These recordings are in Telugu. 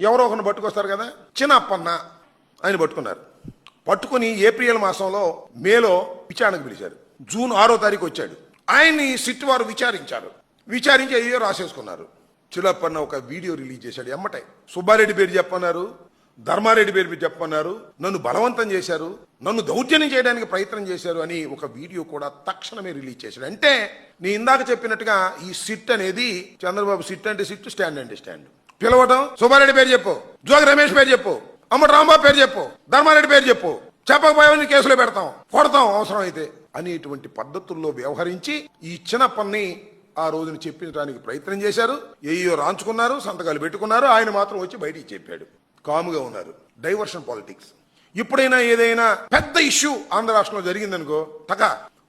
ఎవరో ఒకరిని పట్టుకొస్తారు కదా? చిన్న అప్పన్న ఆయన పట్టుకున్నారు. పట్టుకుని ఏప్రిల్ మాసంలో మేలో విచారణకు పిలిచారు. జూన్ ఆరో తారీఖు వచ్చాడు. ఆయన్ని సిట్ వారు విచారించారు. విచారించి అయ్యో రాసేసుకున్నారు. చిలప్పన్న ఒక వీడియో రిలీజ్ చేశాడు ఎమ్మటే. సుబ్బారెడ్డి పేరు చెప్పన్నారు ధర్మారెడ్డి పేరు చెప్పన్నారు నన్ను బలవంతం చేశారు నన్ను దౌర్జన్యం చేయడానికి ప్రయత్నం చేశారు అని ఒక వీడియో కూడా తక్షణమే రిలీజ్ చేశాడు. అంటే నీ ఇందాక చెప్పినట్టుగా ఈ సిట్ అనేది చంద్రబాబు సిట్ అంటే సిట్ స్టాండ్ అంటే స్టాండ్. పిలవటం సుబ్బారెడ్డి పేరు చెప్పు జోగి రమేష్ పేరు చెప్పు అమ్మటి రాంబాబు పేరు చెప్పు ధర్మారెడ్డి పేరు చెప్పు చెప్పకపోయావని కేసులో పెడతాం కొడతాం అవసరం అయితే అనేటువంటి పద్ధతుల్లో వ్యవహరించి ఈ చిన్నప్పని ఆ రోజున చెప్పించడానికి ప్రయత్నం చేశారు. ఏయో రాంచుకున్నారు సంతకాలు పెట్టుకున్నారు ఆయన మాత్రం వచ్చి బయటికి చెప్పాడు. కాముగా ఉన్నారు. Diversion politics. ఇప్పుడైనా ఏదైనా పెద్ద ఇష్యూ ఆంధ్ర రాష్ట్రంలో జరిగిందనుకో టక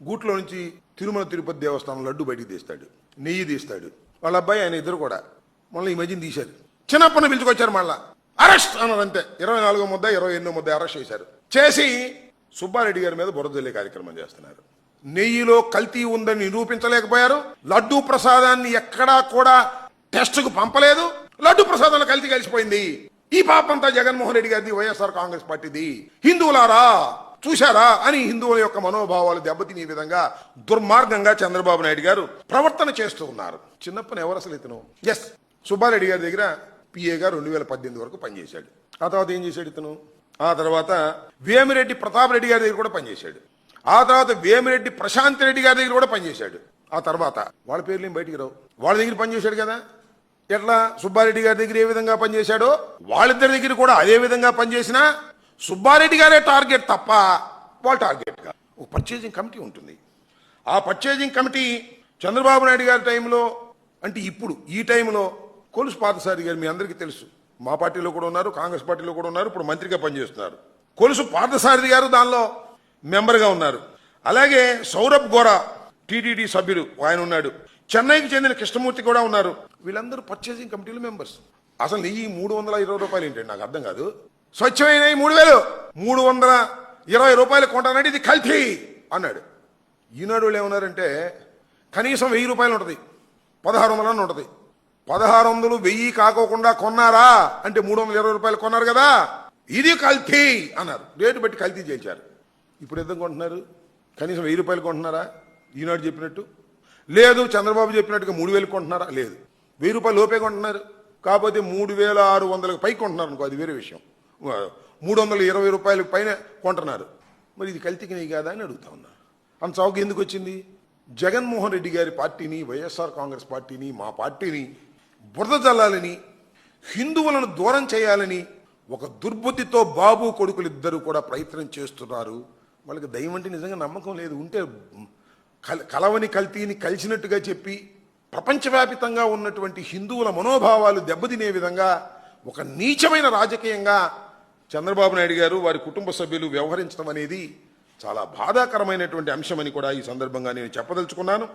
గూట్లో నుంచి తిరుమల తిరుపతి దేవస్థానం లడ్డు బయటికి తీస్తాడు నెయ్యి తీస్తాడు. వాళ్ళ అబ్బాయి ఆయన ఇద్దరు కూడా. మళ్ళీ ఈ మధ్యన తీశారు చిన్నప్పని పిలుచుకొచ్చారు మళ్ళా. అరెస్ట్ అన్నారు అంతే ఇరవై నాలుగో ముద్ద ఇరవై ఎనిమిదో ముద్ద అరెస్ట్ చేశారు. చేసి సుబ్బారెడ్డి గారి మీద బురదల్లే కార్యక్రమం చేస్తున్నారు. నెయ్యిలో కల్తీ ఉందని నిరూపించలేకపోయారు. లడ్డూ ప్రసాదాన్ని ఎక్కడా కూడా టెస్ట్కు పంపలేదు. లడ్డూ ప్రసాదంలో కల్తీ కలిసిపోయింది. ఈ పాపంతా జగన్మోహన్ రెడ్డి గారిది వైఎస్ఆర్ కాంగ్రెస్ పార్టీది. హిందువులారా చూశారా అని హిందువుల యొక్క మనోభావాలు దెబ్బతినే విధంగా దుర్మార్గంగా చంద్రబాబు నాయుడు గారు ప్రవర్తన చేస్తూ ఉన్నారు. చిన్నప్పని ఎవరు అసలు ఇతను? ఎస్ సుబ్బారెడ్డి గారి దగ్గర పిఏగా రెండు వేల పద్దెనిమిది వరకు పనిచేశాడు. ఆ తర్వాత ఏం చేశాడు ఇతను? ఆ తర్వాత వేమిరెడ్డి ప్రతాప్ రెడ్డి గారి దగ్గర కూడా పనిచేశాడు. ఆ తర్వాత వేమిరెడ్డి ప్రశాంత్ రెడ్డి గారి దగ్గర కూడా పనిచేశాడు. ఆ తర్వాత వాళ్ళ పేర్లు ఏం బయటికి రావు? వాళ్ళ దగ్గర పనిచేశాడు కదా. ఎట్లా? సుబ్బారెడ్డి గారి దగ్గర ఏ విధంగా పనిచేశాడో వాళ్ళిద్దరి దగ్గర కూడా అదే విధంగా పనిచేసినా సుబ్బారెడ్డి గారే టార్గెట్ తప్ప వాళ్ళ టార్గెట్ కాదు. ఒక పర్చేజింగ్ కమిటీ ఉంటుంది. ఆ పర్చేజింగ్ కమిటీ చంద్రబాబు నాయుడు గారి టైంలో అంటే ఇప్పుడు ఈ టైంలో కొలుసు పార్థసారి గారు మీ అందరికీ తెలుసు. మా పార్టీలో కూడా ఉన్నారు కాంగ్రెస్ పార్టీలో కూడా ఉన్నారు ఇప్పుడు మంత్రిగా పనిచేస్తున్నారు. కొలుసు పార్థసారథి గారు దానిలో మెంబర్గా ఉన్నారు. అలాగే సౌరభ్ గోరా టీటీడీ సభ్యుడు ఆయన ఉన్నాడు. చెన్నైకి చెందిన కృష్ణమూర్తి కూడా ఉన్నారు. వీళ్ళందరూ పర్చేసింగ్ కమిటీలు మెంబర్స్ అసలు ఈ మూడు వందల ఇరవై రూపాయలు ఏంటండి? నాకు అర్థం కాదు. స్వచ్ఛమైన ఈ మూడు వేలు. మూడు వందల ఇరవై రూపాయలు కొంటానంటే ఇది కల్తీ అన్నాడు. ఈనాడు వాళ్ళు ఏమన్నారంటే కనీసం వెయ్యి రూపాయలు ఉంటుంది. పదహారు వందలు ఉంటుంది. పదహారు వందలు వెయ్యి కాకోకుండా కొన్నారా? అంటే మూడు వందల ఇరవై రూపాయలు కొన్నారు కదా? ఇది కల్తీ అన్నారు. రేటు బట్టి కల్తీ చేశారు ఇప్పుడు ఎంత కొంటున్నారు? కనీసం వెయ్యి రూపాయలు కొంటున్నారా? ఈనాడు చెప్పినట్టు. లేదు చంద్రబాబు చెప్పినట్టుగా మూడు వేలు కొంటున్నారా? లేదు. వెయ్యి రూపాయలు లోపే కొంటున్నారు. కాకపోతే మూడు వేల ఆరు వందలకు పైకి కొంటున్నారు అనుకో అది వేరే విషయం. మూడు వందల ఇరవై రూపాయలకు పైన కొంటున్నారు. మరి ఇది కల్తీకి నీ కాదా అని అడుగుతా ఉన్నా. అంత చౌక ఎందుకు వచ్చింది? జగన్మోహన్ రెడ్డి గారి పార్టీని వైఎస్ఆర్ కాంగ్రెస్ పార్టీని మా పార్టీని బురద జల్లాలని హిందువులను దూరం చేయాలని ఒక దుర్బుద్ధితో బాబు కొడుకులు ఇద్దరు కూడా ప్రయత్నం చేస్తున్నారు. వాళ్ళకి దయ్యం అంటే నిజంగా నమ్మకం లేదు. ఉంటే కలవని కల్తీని కలిసినట్టుగా చెప్పి ప్రపంచవ్యాపితంగా ఉన్నటువంటి హిందువుల మనోభావాలు దెబ్బతినే విధంగా ఒక నీచమైన రాజకీయంగా చంద్రబాబు నాయుడు గారు వారి కుటుంబ సభ్యులు వ్యవహరించడం అనేది చాలా బాధాకరమైనటువంటి అంశమని కూడా ఈ సందర్భంగా నేను చెప్పదలుచుకున్నాను.